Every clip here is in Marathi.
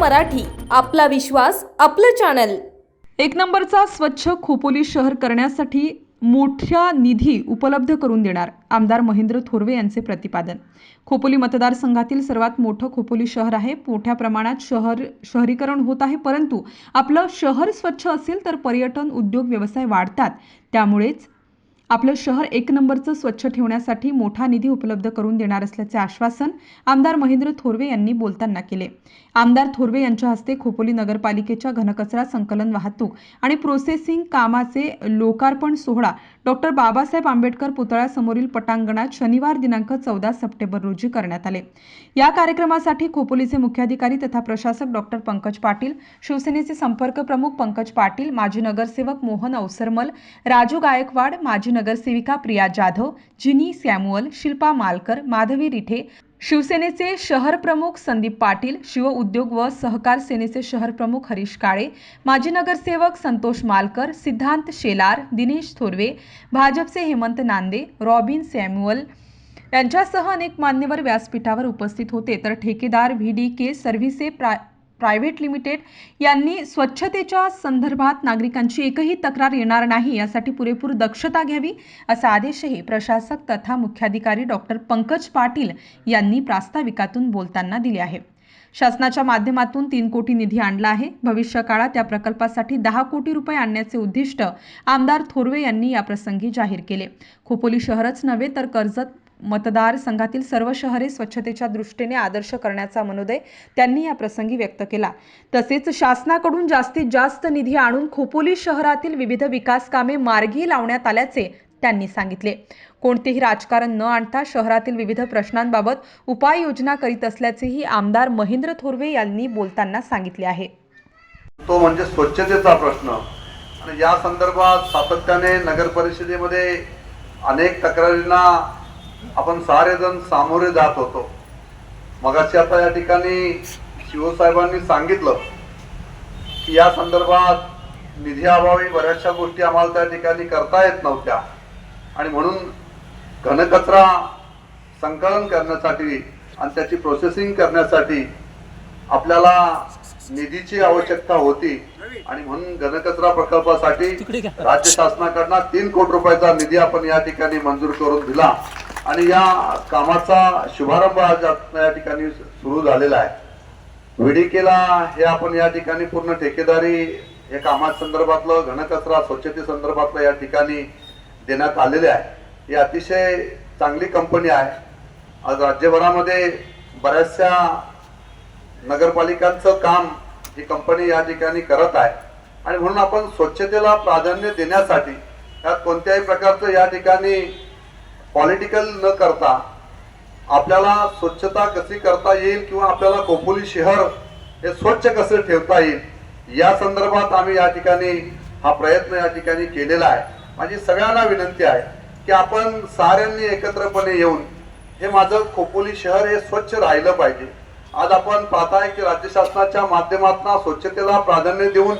मराठी आपला विश्वास आपलं चॅनल एक नंबरचा स्वच्छ खोपोली शहर करण्यासाठी मोठ्या निधी उपलब्ध करून देणार आमदार महेंद्र थोरवे यांचे प्रतिपादन. खोपोली मतदारसंघातील सर्वात मोठं खोपोली शहर आहे. मोठ्या प्रमाणात शहर शहरीकरण होत आहे परंतु आपलं शहर स्वच्छ असेल तर पर्यटन उद्योग व्यवसाय वाढतात. त्यामुळेच आपलं शहर एक नंबरचं स्वच्छ ठेवण्यासाठी मोठा निधी उपलब्ध करून देणार असल्याचे आश्वासन आमदार महेंद्र थोरवे यांनी बोलताना केले. आमदार थोरवे यांच्या हस्ते खोपोली नगरपालिकेच्या घनकचरा संकलन वाहतूक आणि प्रोसेसिंग कामाचे लोकार्पण सोहळा डॉक्टर बाबासाहेब आंबेडकर पुतळ्यासमोरील पटांगणात शनिवार दिनांक चौदा सप्टेंबर रोजी करण्यात आले. या कार्यक्रमासाठी खोपोलीचे मुख्याधिकारी तथा प्रशासक डॉक्टर पंकज पाटील शिवसेनेचे संपर्क प्रमुख पंकज पाटील माजी नगरसेवक मोहन अवसरमल राजू गायकवाड माजी नगरसेविका प्रिया जाधव जिनी सॅम्युअल शिल्पा मालकर माधवी रिठे शिवसेनेचे शहर प्रमुख संदीप पाटील शिव उद्योग व सहकार सेनेचे शहर प्रमुख हरीश काळे माजी नगरसेवक संतोष मालकर सिद्धांत शेलार दिनेश थोरवे भाजपचे हेमंत नांदे रॉबिन सॅम्युअल यांच्यासह अनेक मान्यवर व्यासपीठावर उपस्थित होते. तर ठेकेदार व्ही. डी. के. सर्व्हिसे प्रा प्रायव्हेट लिमिटेड यांनी स्वच्छतेच्या संदर्भात नागरिकांची एकही तक्रार येणार नाही यासाठी पुरेपूर दक्षता घ्यावी असा आदेशही प्रशासक तथा मुख्याधिकारी डॉक्टर पंकज पाटील यांनी प्रास्ताविकातून बोलताना दिले आहे. शासनाच्या माध्यमातून तीन कोटी निधी आणला आहे. भविष्य काळात या प्रकल्पासाठी दहा कोटी रुपये आणण्याचे उद्दिष्ट आमदार थोरवे यांनी याप्रसंगी जाहीर केले. खोपोली शहरच नव्हे तर कर्जत मतदारसंघातील सर्व शहरे स्वच्छतेच्या दृष्टीने आदर्श करण्याचा मनोदय त्यांनी या प्रसंगी व्यक्त केला. तसेच शासनाकडून जास्तीत जास्त निधी आणून खोपोली शहरातील विविध विकास कामे मार्गी लावण्यात आल्याचे त्यांनी सांगितले. कोणतेही राजकारण न आणता शहरातील विविध प्रश्नांबाबत उपाययोजना करीत असल्याचेही आमदार महेंद्र थोरवे यांनी बोलताना सांगितले आहे. तो म्हणजे स्वच्छतेचा प्रश्न. आणि या संदर्भात सातत्याने नगर परिषदेमध्ये अनेक तक्रारींना आपण सारेजण सामोरे जात होतो. मगाशी आता या ठिकाणी शिवसाहेबांनी सांगितलं की या संदर्भात निधी अभावी बऱ्याचशा गोष्टी आम्हाला त्या ठिकाणी करता येत नव्हत्या. आणि म्हणून घनकचरा संकलन करण्यासाठी आणि त्याची प्रोसेसिंग करण्यासाठी आपल्याला निधीची आवश्यकता होती. आणि म्हणून घनकचरा प्रकल्पासाठी राज्य शासनाकडनं तीन कोटी रुपयाचा निधी आपण या ठिकाणी मंजूर करून दिला. आणि या कामाचा शुभारंभ आज या ठिकाणी सुरू झालेला आहे. विडीकेला हे आपण या ठिकाणी पूर्ण ठेकेदारी हे कामासंदर्भातलं घनकचरा स्वच्छते संदर्भातलं या ठिकाणी देण्यात आलेले आहे. ही अतिशय चांगली कंपनी आहे. आज राज्यभरामध्ये बऱ्याचशा नगरपालिकांचं काम ही कंपनी या ठिकाणी करत आहे. आणि म्हणून आपण स्वच्छतेला प्राधान्य देण्यासाठी यात कोणत्याही प्रकारचं या ठिकाणी पॉलिटिकल न करता आपल्याला स्वच्छता कशी करता येईल किंवा आपल्याला खोपोली शहर हे स्वच्छ कसं ठेवता येईल या संदर्भात आम्ही या ठिकाणी हा प्रयत्न या ठिकाणी केलेला आहे. माझी सगळ्यांना विनंती आहे की आपण साऱ्यांनी एकत्रपणे येऊन हे माझं खोपोली शहर हे स्वच्छ राहिलं पाहिजे. आज आपण पाहताय की राज्य शासनाच्या माध्यमातून स्वच्छतेला प्राधान्य देऊन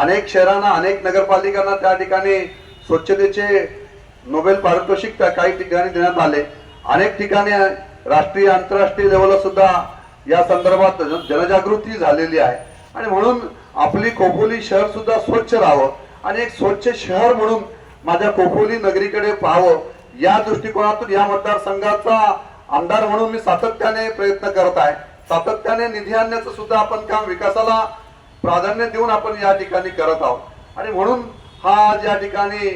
अनेक शहरांना अनेक नगरपालिकांना त्या ठिकाणी स्वच्छतेचे नोबेल पारितोषिक काही ठिकाणी देण्यात आले. अनेक ठिकाणी राष्ट्रीय आंतरराष्ट्रीय लेवलला सुद्धा या संदर्भात जनजागृती झालेली आहे. आणि म्हणून आपली खोपोली शहर सुद्धा स्वच्छ राहावं आणि एक स्वच्छ शहर म्हणून माझ्या खोपोली नगरीकडे पाहावं या दृष्टिकोनातून या मतदारसंघाचा आमदार म्हणून मी सातत्याने प्रयत्न करत आहे. सातत्याने निधी आणण्याचं सुद्धा आपण काम विकासाला प्राधान्य देऊन आपण या ठिकाणी करत आहोत. आणि म्हणून हा आज या ठिकाणी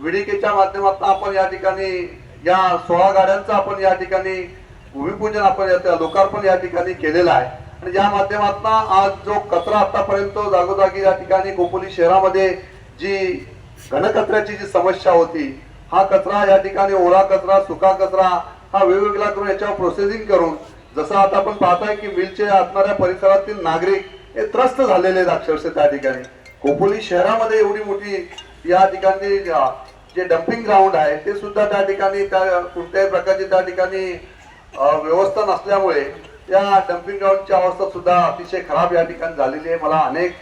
विडिकेच्या माध्यमातून आपण या ठिकाणी या सोळा गाड्यांचं आपण या ठिकाणी भूमिपूजन आपण या- लोकार्पण या ठिकाणी केलेलं आहे. आणि या माध्यमातून आज जो कचरा आतापर्यंत जागोजागी या ठिकाणी गोपोली शहरामध्ये जी घनकचऱ्याची जी समस्या होती हा कचरा या ठिकाणी ओला कचरा सुका कचरा हा वेगवेगळा करून याच्यावर प्रोसेसिंग करून जसं आता आपण पाहताय की मिलचे असणाऱ्या परिसरातील नागरिक हे त्रस्त झालेले आहेत अक्षरशः त्या ठिकाणी. खोपोली शहरामध्ये एवढी मोठी या ठिकाणी जे डम्पिंग ग्राउंड आहे ते सुद्धा त्या ठिकाणी त्या कोणत्याही प्रकारची त्या ठिकाणी व्यवस्था नसल्यामुळे या डम्पिंग ग्राउंडची अवस्था सुद्धा अतिशय खराब या ठिकाणी झालेली आहे. मला अनेक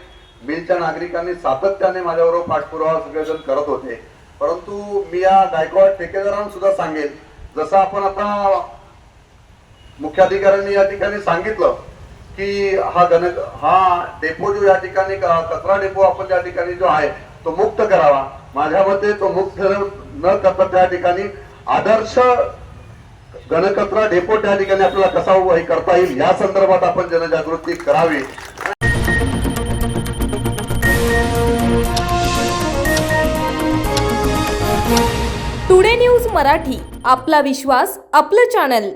मिलच्या नागरिकांनी सातत्याने माझ्याबरोबर पाठपुरावा सगळेजण करत होते. परंतु मी या गायकवाड ठेकेदारांना सुद्धा सांगेल जसं आपण आता मुख्याधिकाऱ्यांनी या ठिकाणी सांगितलं की हा गण हा डेपो जो या ठिकाणी कचरा डेपो आपण त्या ठिकाणी जो आहे तो मुक्त करावा. माझ्या मते तो मुक्त न करता त्या ठिकाणी. आदर्श घनकचरा डेपो त्या ठिकाणी आपल्याला कसा हे करता येईल या संदर्भात आपण जनजागृती करावी. टुडे न्यूज मराठी आपला विश्वास आपलं चॅनल.